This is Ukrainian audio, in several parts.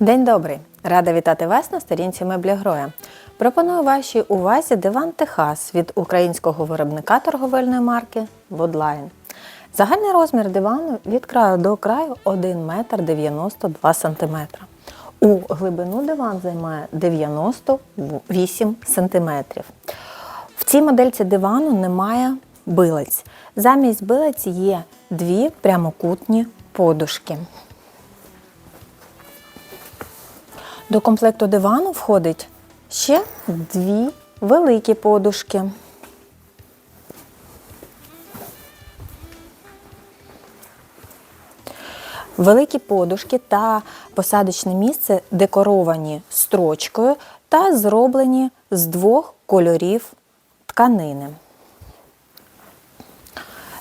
День добрий! Рада вітати вас на сторінці меблі Гроя. Пропоную вашій увазі диван Техас від українського виробника торговельної марки Woodline. Загальний розмір дивану від краю до краю 1 метр 92 см. У глибину диван займає 98 см. В цій модельці дивану немає билиць. Замість билиць є дві прямокутні подушки. До комплекту дивану входить ще дві великі подушки. Великі подушки та посадочне місце декоровані строчкою та зроблені з двох кольорів тканини.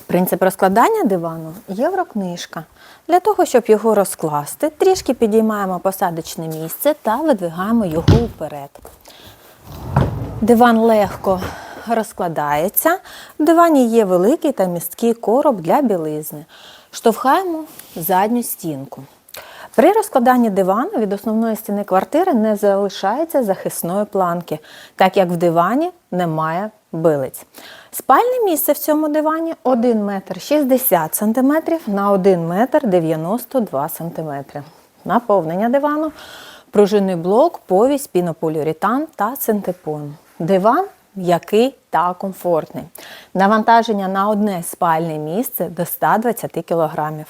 Принцип розкладання дивану єврокнижка. Для того, щоб його розкласти, трішки підіймаємо посадочне місце та видвигаємо його вперед. Диван легко розкладається. В дивані є великий та місткий короб для білизни. Штовхаємо задню стінку. При розкладанні дивану від основної стіни квартири не залишається захисної планки, так як в дивані немає билиць. Спальне місце в цьому дивані 1 метр 60 см на 1 метр 92 см. Наповнення дивану, пружинний блок, повість, пінополіуретан та синтепон. Диван м'який та комфортний. Навантаження на одне спальне місце до 120 кг.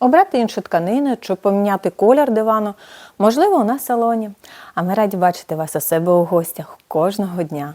Обрати іншу тканину чи поміняти колір дивану можливо у нас салоні. А ми раді бачити вас у себе у гостях кожного дня.